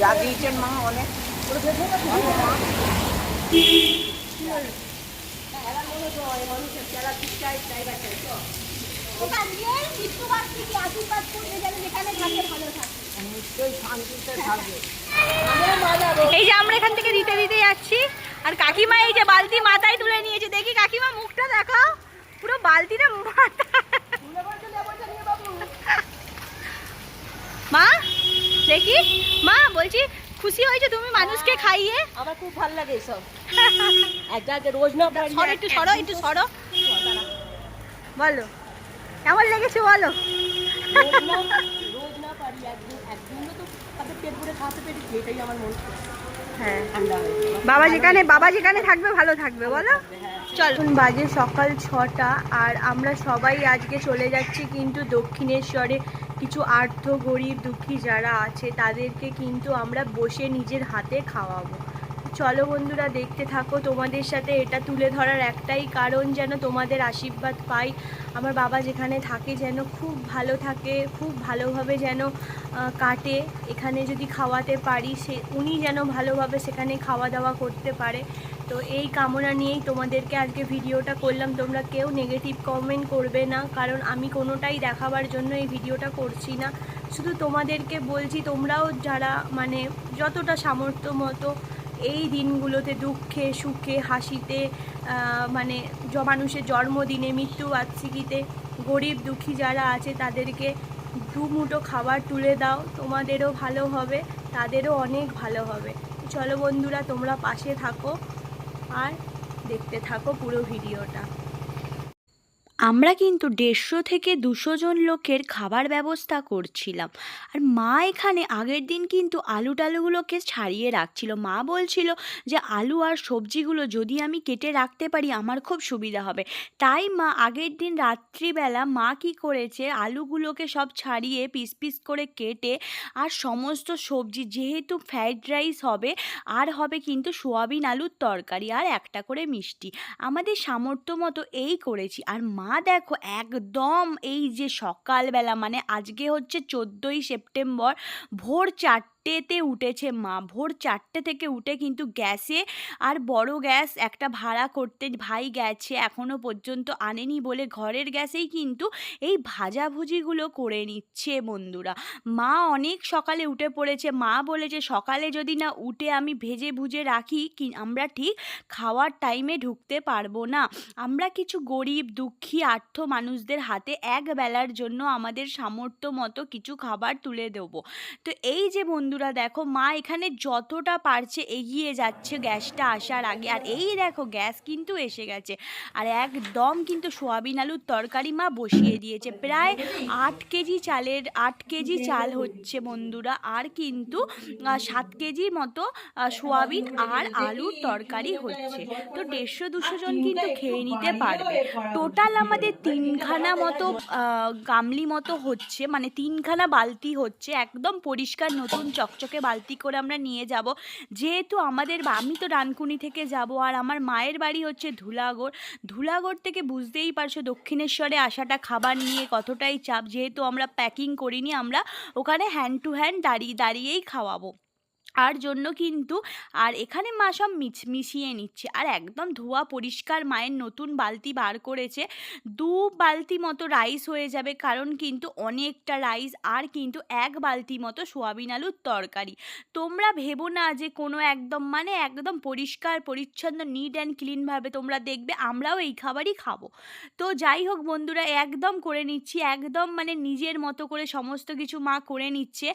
যা দিয়েছেন মা অনেক। আশীর্বাদ যেন যেখানে থাকে ভালো থাকে। এই যে আমরা এখান থেকে দিতে দিতে যাচ্ছি। আর কাকিমা এই যে বালতি মাথায় তুলে নিয়েছে। দেখি কাকিমা মুখটা দেখাও পুরো বালতিটা মাথা মা, দেখি। মা, বলছি, খুশি হয়েছে তুমি মানুষকে খাইয়ে? আমার খুব ভালো লাগে এসব রোজ না সরো একটু সরো একটু সরো। বলো, কেমন লেগেছে বলো? বাবা যেখানে বাবা যেখানে থাকবে ভালো থাকবে বলো। চল। বাজে সকাল ছটা আর আমরা সবাই আজকে চলে যাচ্ছি কিন্তু দক্ষিণেশ্বরে। কিছু আর্থ গরিব দুঃখী যারা আছে তাদেরকে কিন্তু আমরা বসে নিজের হাতে খাওয়াবো। চলো বন্ধুরা, দেখতে থাকো। তোমাদের সাথে এটা তুলে ধরার একটাই কারণ যেন তোমাদের আশীর্বাদ পাই। আমার বাবা যেখানে থাকে যেন খুব ভালো থাকে, খুব ভালোভাবে যেন কাটে। এখানে যদি খাওয়াতে পারি, সে, উনি যেন ভালোভাবে সেখানে খাওয়া দাওয়া করতে পারে। তো এই কামনা নিয়েই তোমাদেরকে আজকে ভিডিওটা করলাম। তোমরা কেউ নেগেটিভ কমেন্ট করবে না, কারণ আমি কোনোটাই দেখাবার জন্য এই ভিডিওটা করছি না। শুধু তোমাদেরকে বলছি, তোমরাও যারা মানে যতটা সামর্থ্য মতো এই দিনগুলোতে দুঃখে, সুখে, হাসিতে মানে মানুষের জন্মদিনে মৃত্যুবার্ষিকীতে গরিব, দুঃখী যারা আছে তাদেরকে দু মুঠো খাবার তুলে দাও। তোমাদেরও ভালো হবে, তাদেরও অনেক ভালো হবে। চলো বন্ধুরা, তোমরা পাশে থাকো আর দেখতে থাকো পুরো ভিডিওটা। আমরা কিন্তু দেড়শো থেকে দুশো জন লোকের খাবার ব্যবস্থা করছিলাম। আর মা এখানে আগের দিন কিন্তু আলু টালুগুলোকে ছাড়িয়ে রাখছিল। মা বলছিল যে, আলু আর সবজিগুলো যদি আমি কেটে রাখতে পারি, আমার খুব সুবিধা হবে। তাই মা আগের দিন রাত্রিবেলা মা কি করেছে, আলুগুলোকে সব ছাড়িয়ে পিস পিস করে কেটে আর সমস্ত সবজি, যেহেতু ফ্রাইড রাইস হবে, আর হবে কিন্তু সোয়াবিন আলুর তরকারি আর একটা করে মিষ্টি। আমাদের সামর্থ্য মতো এই করেছি। আর মা দেখো একদম এই যে সকালবেলা মানে আজকে হচ্ছে চোদ্দোই সেপ্টেম্বর ভোর চারটেতে উঠেছে মা। ভোর চারটে থেকে উঠে কিন্তু গ্যাসে আর বড় গ্যাস একটা ভাড়া করতে ভাই গেছে এখনও পর্যন্ত আনেনি বলে ঘরের গ্যাসেই কিন্তু এই ভাজাভুজিগুলো করে নিচ্ছে বন্ধুরা। মা অনেক সকালে উঠে পড়েছে। মা বলেছে, সকালে যদি না উঠে আমি ভেজে ভুজে রাখি, কি আমরা ঠিক খাওয়ার টাইমে ঢুকতে পারব না। আমরা কিছু গরিব, দুঃখী, আর্থ মানুষদের হাতে এক বেলার জন্য আমাদের সামর্থ্য মতো কিছু খাবার তুলে দেবো। তো এই যে বন্ধুরা, দেখো মা এখানে যতটা পারছে এগিয়ে যাচ্ছে গ্যাসটা আসার আগে। আর এই দেখো গ্যাস কিন্তু এসে গেছে। আর একদম কিন্তু সোয়াবিন আলুর তরকারি মা বসিয়ে দিয়েছে। প্রায় আট কেজি চালের, আট কেজি চাল হচ্ছে বন্ধুরা। আর কিন্তু সাত কেজি মতো সোয়াবিন আর আলুর তরকারি হচ্ছে। তো দেড়শো, দুশো জন কিন্তু খেয়ে নিতে পারবে। টোটাল আমাদের তিনখানা মতো গামলি মতো হচ্ছে মানে তিনখানা বালতি হচ্ছে। একদম পরিষ্কার নতুন চকচকে বালতি করে আমরা নিয়ে যাব। যেহেতু আমাদের আমি তো ডানকুনি থেকে যাব আর আমার মায়ের বাড়ি হচ্ছে ধুলাগড়। ধুলাগড় থেকে বুঝতেই পারছ দক্ষিণেশ্বরে আসাটা, খাবার নিয়ে কতটাই চাপ। যেহেতু আমরা প্যাকিং করিনি, আমরা ওখানে হ্যান্ড টু হ্যান্ড দাঁড়িয়ে, দাঁড়িয়েই খাওয়াবো। আর জন্য কিন্তু, আর এখানে মা সব মিশিয়ে নিচ্ছে। আর একদম ধোয়া পরিষ্কার মায়ের নতুন বালতি বার করেছে। দু বালতি মতো রাইস হয়ে যাবে, কারণ কিন্তু অনেকটা রাইস আর কিন্তু এক বালতি মতো সোয়াবিন আলুর তরকারি। তোমরা ভেবো না যে কোনো একদম মানে একদম পরিষ্কার, পরিচ্ছন্ন নিট অ্যান্ড ক্লিনভাবে তোমরা দেখবে, আমরাও এই খাবারই খাব। তো যাই হোক বন্ধুরা, একদম করে নিচ্ছি, একদম মানে নিজের মতো করে সমস্ত কিছু মা করে নিচ্ছে।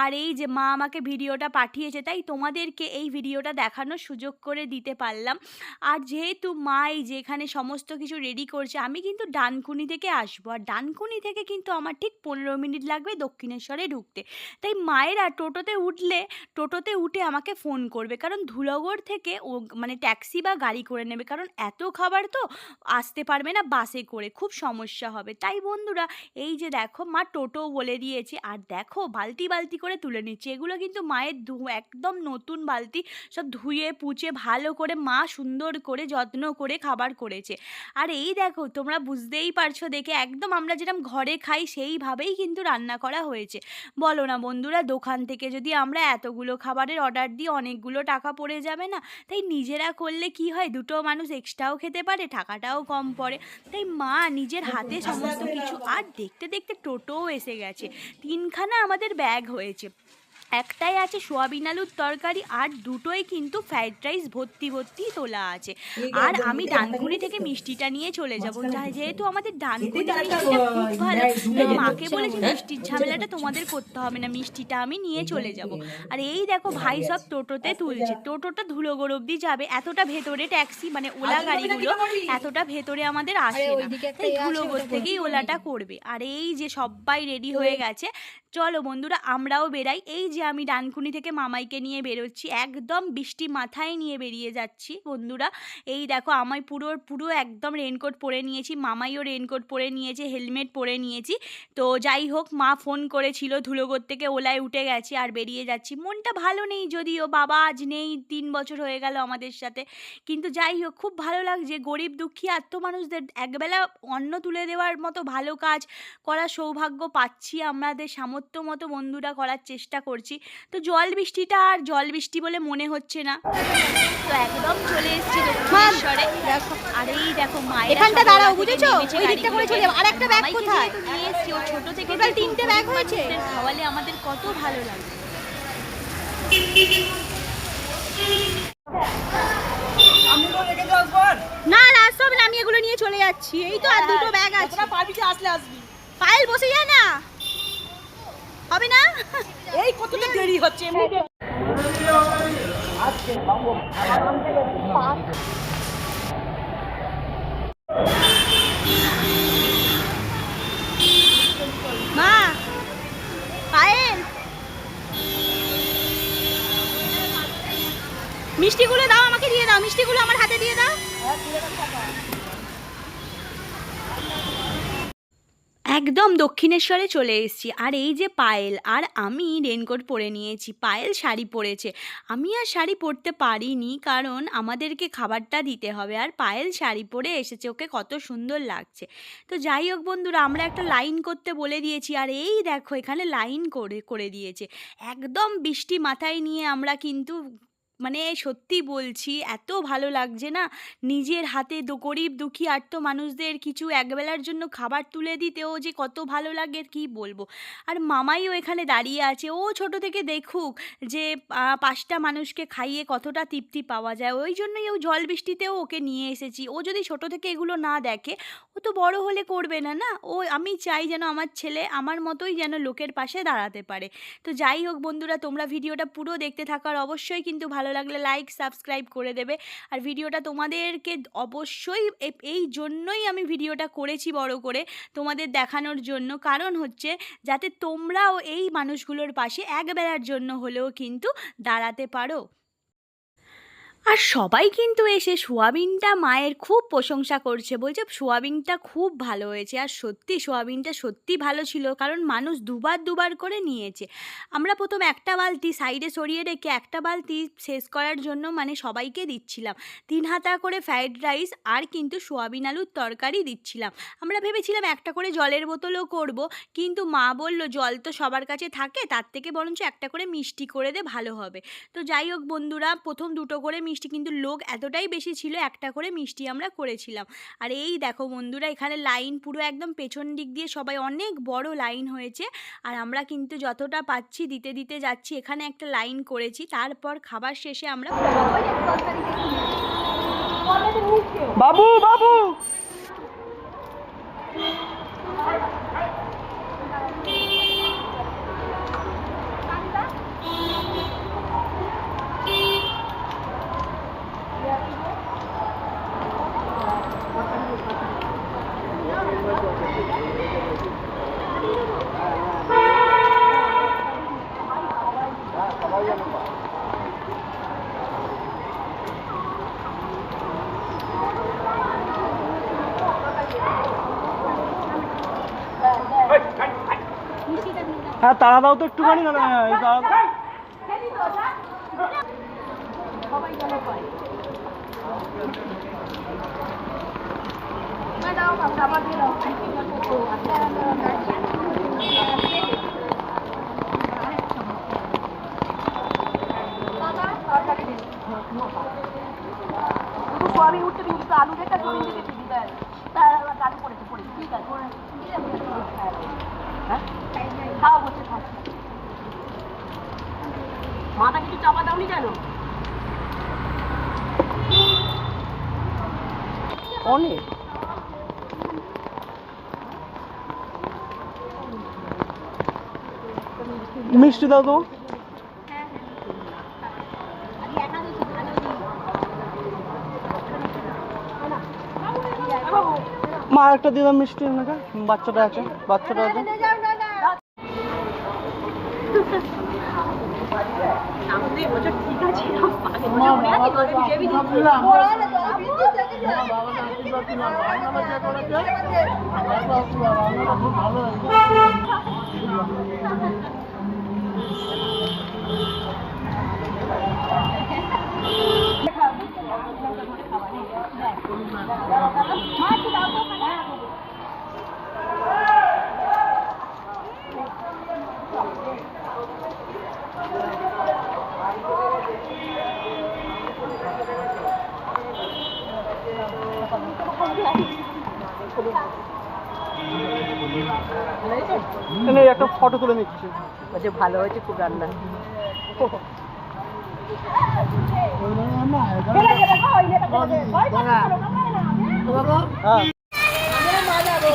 আর এই যে মা আমাকে ভিডিওটা পাঠিয়েছে, তাই তোমাদেরকে এই ভিডিওটা দেখানোর সুযোগ করে দিতে পারলাম। আর যেহেতু মা এই যে এখানে সমস্ত কিছু রেডি করছে, আমি কিন্তু ডানকুনি থেকে আসব। আর ডানকুনি থেকে কিন্তু আমার ঠিক পনেরো মিনিট লাগবে দক্ষিণেশ্বরে ঢুকতে। তাই মায়েরা টোটোতে উঠলে, টোটোতে উঠে আমাকে ফোন করবে। কারণ ধুলাগড় থেকে ও মানে ট্যাক্সি বা গাড়ি করে নেবে। কারণ এত খাবার তো আসতে পারবে না বাসে করে, খুব সমস্যা হবে। তাই বন্ধুরা, এই যে দেখো, মা টোটো বলে দিয়েছে। আর দেখো, বালতি বালতি করে তুলে নিচ্ছে। এগুলো কিন্তু মায়ের একদম নতুন বালতি সব ধুয়ে, পুচে, ভালো করে মা সুন্দর করে, যত্ন করে খাবার করেছে। আর এই দেখো, তোমরা বুঝতেই পারছ দেখে একদম আমরা যেরকম ঘরে খাই সেইভাবেই কিন্তু রান্না করা হয়েছে। বলো না বন্ধুরা, দোকান থেকে যদি আমরা এতগুলো খাবারের অর্ডার দিই, অনেকগুলো টাকা পড়ে যাবে না? তাই নিজেরা করলে কি হয়? দুটো মানুষ এক্সট্রাও খেতে পারে, টাকাটাও কম পড়ে। তাই মা নিজের হাতে সমস্ত কিছু, আর দেখতে দেখতে টোটোও এসে গেছে। তিনখানা আমাদের ব্যাগ হয়েছে। একটাই আছে সোয়াবিন আলুর তরকারি আর দুটোই কিন্তু ফ্রাইড রাইস ভর্তি ভর্তি তোলা আছে। আর আমি ডানকুনি থেকে মিষ্টিটা নিয়ে চলে যাব। যেহেতু আমাদের ডানকুনি মিষ্টিটা খুব ভালো। মাকে বলেছি মিষ্টির ঝামেলাটা তোমাদের করতে হবে না মিষ্টিটা আমি নিয়ে চলে যাব। আর এই দেখো ভাই সব টোটোতে তুলছে। টোটোটা ধুলোগড় অব্দি যাবে। এতটা ভেতরে ট্যাক্সি মানে ওলা গাড়িগুলো এতটা ভেতরে আমাদের আসে না। তাই ধুলোগড় থেকেই ওলাটা করবে। আর এই যে সবাই রেডি হয়ে গেছে। চলো বন্ধুরা আমরাও বেরাই। এই যে আমি ডানকুনি থেকে মামাইকে নিয়ে বেরোচ্ছি, একদম বৃষ্টি মাথায় নিয়ে বেরিয়ে যাচ্ছি বন্ধুরা। এই দেখো আমি পুরো পুরো একদম রেনকোট পরে নিয়েছি, মামাইও রেনকোট পরে নিয়েছে হেলমেট পরে নিয়েছি। তো যাই হোক, মা ফোন করেছিল ধুলোগড় থেকে, ওলায় উঠে গেছি আর বেরিয়ে যাচ্ছি। মনটা ভালো নেই যদিও, বাবা আজ নেই, তিন বছর হয়ে গেল আমাদের সাথে। কিন্তু যাই হোক, খুব ভালো লাগছে, গরিব দুঃখী আত্ম মানুষদের একবেলা অন্ন তুলে দেওয়ার মতো ভালো কাজ করার সৌভাগ্য পাচ্ছি। আমাদের সামর্থ্য মতো বন্ধুরা করার চেষ্টা করছি। তো জল বৃষ্টিটা আর জল বৃষ্টি বলে মনে হচ্ছে না। তো একদম চলে এসেছি দক্ষিণেশ্বরে। আর এই দেখো মায়ের এখানটা দাঁড়াও, বুঝেছ? ওই দিকটা করে চলে আর একটা ব্যাগ কোথায়? নিয়ে এসেছি। ও ছোট থেকে Total তিনটে ব্যাগ হয়েছে? খাওয়ালে আমাদের কত ভালো লাগে। না না আমি এগুলো নিয়ে চলে যাচ্ছি। এই তো আর দুটো ব্যাগ আছে। পারবি আসলে আসবি? পায়েল বসে যায় না। হবে না? এই কতটা দেরি হচ্ছে? এমনিতে মা পায়েল। মিষ্টিগুলো দাও আমাকে দিয়ে দাও। মিষ্টিগুলো আমার হাতে দিয়ে দাও। একদম দক্ষিণেশ্বরে চলে এসেছি। আর এই যে পায়েল, আর আমি রেনকোট পরে নিয়েছি। পায়েল শাড়ি পরেছে। আমি আর শাড়ি পরতে পারিনি কারণ আমাদেরকে খাবারটা দিতে হবে। আর পায়েল শাড়ি পরে এসেছে। ওকে কত সুন্দর লাগছে। তো যাই হোক বন্ধুরা, আমরা একটা লাইন করতে বলে দিয়েছি। আর এই দেখো, এখানে লাইন করে করে দিয়েছে। একদম বৃষ্টি মাথায় নিয়ে আমরা কিন্তু মানে সত্যি বলছি, এত ভালো লাগছে না? নিজের হাতে গরিব দুঃখী আর্ত মানুষদের কিছু একবেলার জন্য খাবার তুলে দিতেও যে কত ভালো লাগে, কি বলব? আর মামাইও এখানে দাঁড়িয়ে আছে, ও ছোট থেকে দেখুক যে পাঁচটা মানুষকে খাইয়ে কতটা তৃপ্তি পাওয়া যায়। ওই জন্যই ও জল বৃষ্টিতেও ওকে নিয়ে এসেছি। ও যদি ছোট থেকে এগুলো না দেখে, ও তো বড় হলে করবে না না? ও, আমি চাই যেন আমার ছেলে আমার মতোই যেন লোকের পাশে দাঁড়াতে পারে। তো যাই হোক বন্ধুরা, তোমরা ভিডিওটা পুরো দেখতে থাকার অবশ্যই কিন্তু ভালো লাগলে লাইক সাবস্ক্রাইব করে দেবে। আর ভিডিওটা তোমাদেরকে অবশ্যই এই জন্যই আমি ভিডিওটা করেছি বড় করে তোমাদের দেখানোর জন্য। কারণ হচ্ছে যাতে তোমরাও এই মানুষগুলোর পাশে একবেলার জন্য হলেও কিন্তু দাঁড়াতে পারো। আর সবাই কিন্তু এসে সোয়াবিনটা মায়ের খুব প্রশংসা করছে। বলছে, সোয়াবিনটা খুব ভালো হয়েছে। আর সত্যি সোয়াবিনটা সত্যি ভালো ছিল, কারণ মানুষ দুবার দুবার করে নিয়েছে। আমরা প্রথম একটা বালতি সাইডে সরিয়ে রেখে একটা বালতি শেষ করার জন্য মানে সবাইকে দিচ্ছিলাম। তিন হাতা করে ফ্রাইড রাইস আর কিন্তু সোয়াবিন আলুর তরকারি দিচ্ছিলাম। আমরা ভেবেছিলাম একটা করে জলের বোতলও করব, কিন্তু মা বলল, জল তো সবার কাছে থাকে, তার থেকে বরঞ্চ একটা করে মিষ্টি করে দে, ভালো হবে। তো যাই হোক বন্ধুরা, প্রথম দুটো করে মিষ্টি কিন্তু লোক এতটাই বেশি ছিল একটা করে মিষ্টি আমরা করেছিলাম। আর এই দেখো বন্ধুরা, এখানে লাইন পুরো একদম পেছন দিক দিয়ে সবাই অনেক বড় লাইন হয়েছে। আর আমরা কিন্তু যতটা পাচ্ছি দিতে দিতে যাচ্ছি, এখানে একটা লাইন করেছি। তারপর খাবার শেষে আমরা বাবু বাবু! হ্যাঁ তাড়া দাও তো একটুখানি না আলু যেটা সোয়াবিন দিকে দিবি, ব্যাস। আলু পড়েছে পড়েছে ঠিক আছে? খাওয়া হচ্ছে মাথা কিছু চাপা দাওনি কেন? অনেক মিষ্টি দাও তো। মা একটা দিলাম মিষ্টি আপনাকে বাচ্চাটা আছে বাচ্চাটা আছে। একটা ফটো তুলে নিচ্ছি। বলছে ভালো হয়েছে খুব রান্না হ্যাঁ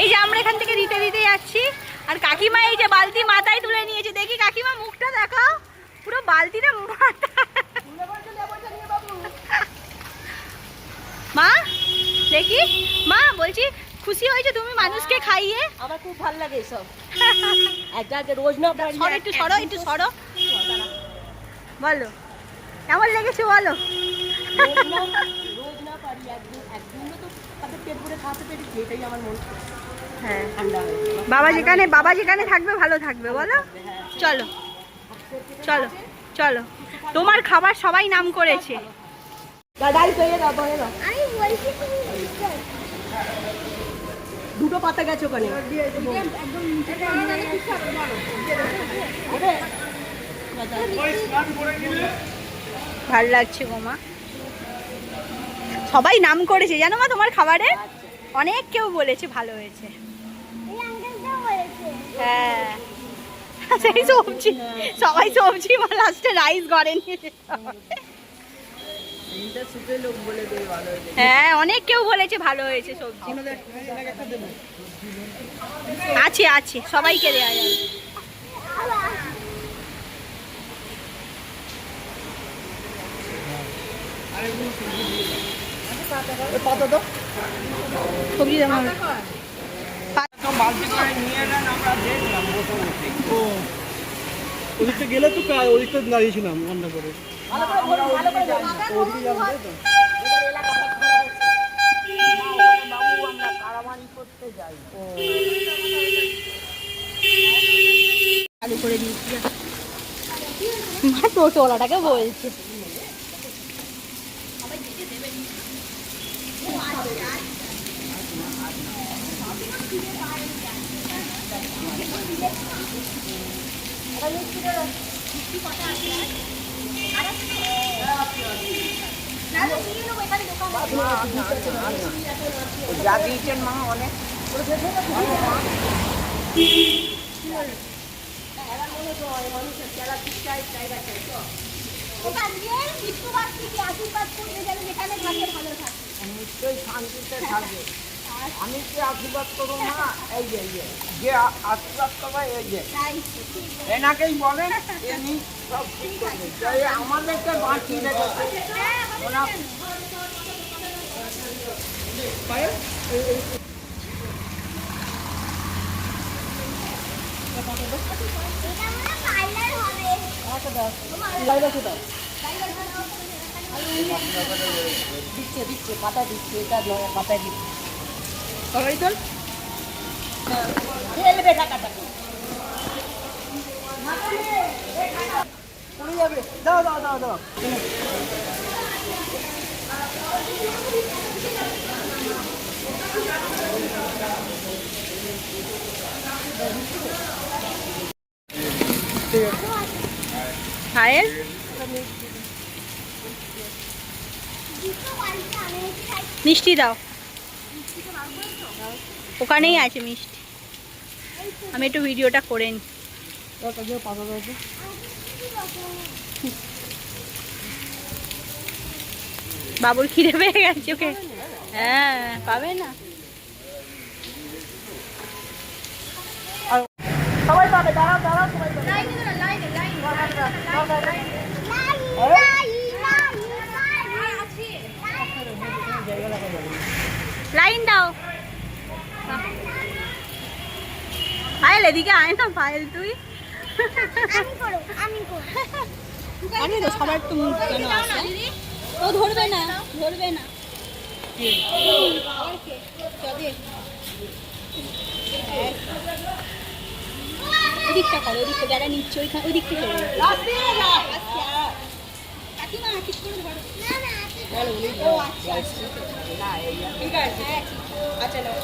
এই যে আমরা এখান থেকে দিতে দিতে যাচ্ছি। আর কাকিমা এই যে বালতি মাথায় তুলে নিয়েছে। দেখি কাকিমা মুখটা দেখাও পুরো বালতিটা মাথা মা দেখি। মা বলছি খুশি হয়েছে তুমি মানুষকে খাইয়ে? আমার খুব ভালো লাগে এসব। রোজ না একটু সরো একটু সরো। বলো। কেমন লেগেছে বলো? রোজ না পারি একদিন একদিন তো তাদের পেট ভরে খাওয়াতে পেরেছি এটাই আমার মন। হ্যাঁ। বাবা যেখানে বাবা যেখানে থাকবে ভালো থাকবে বলো? চলো চলো চলো। তোমার খাবার সবাই নাম করেছে। দুটো পাতা গেছে ওখানে। ভালো লাগছে গো মা। সবাই নাম করেছে জানো মা তোমার খাবারে? অনেক কেউ বলেছে ভালো হয়েছে। হ্যাঁ। সেই সবজি সবাই সবজি মা লাস্টে রাইস ঘরে নিয়ে হ্যাঁ অনেক কেউ বলেছে ভালো হয়েছে সবজি। আছে আছে সবাইকে দেওয়া যাবে। সবজি দেওয়া হবে। ও ওদিকটা গেলে তো প্রায় ওদিকটা দাঁড়িয়েছিলাম রান্না করে? চালু করে দিয়েছি মা টোটোওয়ালাটাকে বলছে ওখান দিয়ে বিষ্ণুবার থেকে আশীর্বাদ করবে যেন নিশ্চয়ই শান্তিতে থাকবে। আমি কি আশীর্বাদ করব না এই যে যে আশীর্বাদ করবে এই যে। এনাকেই বলেন এনি সব ঠিক করবে। আমাদেরকে বাঁচিয়ে রেখেছে ওনার এটা মনে পার্লার হবে। দিচ্ছে দিচ্ছে পাতা দিচ্ছে এটা পাতা দিচ্ছে সবাই তোর ফেলবে যাবে দাও দাও দাও দাও ঠিক আছে খাই মিষ্টি দাও। ওখানেই আছে মিষ্টি। আমি একটু ভিডিওটা করে নিই। বাবুর খিদে পেয়ে গেছে ওকে। হ্যাঁ পাবে না। সবাই পাবে, দাঁড়াও দাঁড়াও, সবাই লাইন দাও। পায়েল এদিকে আয় না পায়েল তুই। আমি তো সবার একটু মুখ কেন আছে? ও ধরবে না ধরবে না। ওদিকটা করো ওদিকটা যারা নিচ্ছে ওইখানে ওই দিকটা চলে ও আচ্ছা ঠিক আছে আচ্ছা নাও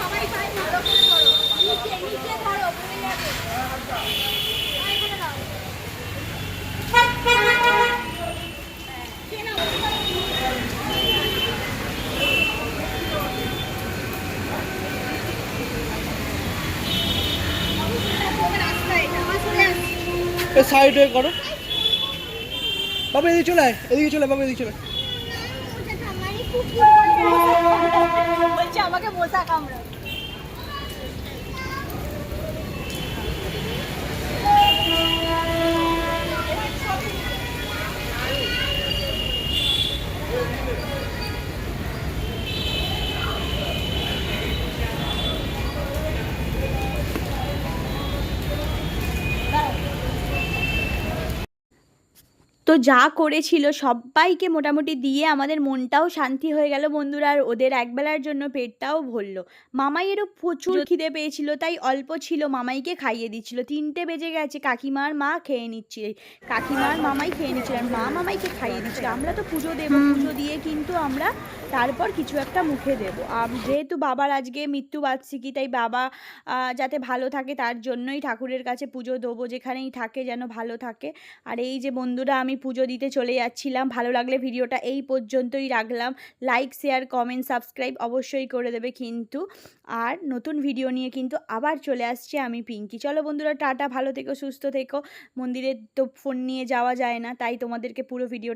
সবাই পাই ভালো করে ধরো নিচে নিচে ধরো পড়ে যাবে এই করে দাও এ সাইড হয়ে করো। বাবা, এদিকে চলে আয়, এদিকে চলে বাবা, এদিকে চলে আমাকে মশা কামড়া যা করেছিল সবাইকে মোটামুটি দিয়ে আমাদের মনটাও শান্তি হয়ে গেল বন্ধুরা। আর ওদের একবেলার জন্য পেটটাও ভরলো। মামাইয়েরও প্রচুর খিদে পেয়েছিল তাই অল্প ছিল মামাইকে খাইয়ে দিচ্ছিল। তিনটে বেজে গেছে কাকিমার মা খেয়ে নিচ্ছে। কাকিমার মামাই খেয়ে নিচ্ছিল আর মা মামাইকে খাইয়ে দিচ্ছিল। আমরা তো পুজো দেবো পুজো দিয়ে কিন্তু আমরা তারপর কিছু একটা মুখে দেবো। আর যেহেতু বাবার আজকে মৃত্যুবার্ষিকী তাই বাবা যাতে ভালো থাকে তার জন্যই ঠাকুরের কাছে পুজো দেবো যেখানেই থাকে যেন ভালো থাকে। আর এই যে বন্ধুরা আমি পুজো দিতে চলে যাচ্ছিলাম। ভালো লাগলে ভিডিওটা এই পর্যন্তই রাখলাম। লাইক শেয়ার কমেন্ট সাবস্ক্রাইব অবশ্যই করে দেবে কিন্তু। আর নতুন ভিডিও নিয়ে কিন্তু আবার চলে আসছে আমি পিঙ্কি। চলো বন্ধুরা, টাটা। ভালো থেকো, সুস্থ থেকো। মন্দিরের তো ফোন নিয়ে যাওয়া যায় না, তাই তোমাদেরকে পুরো ভিডিওটা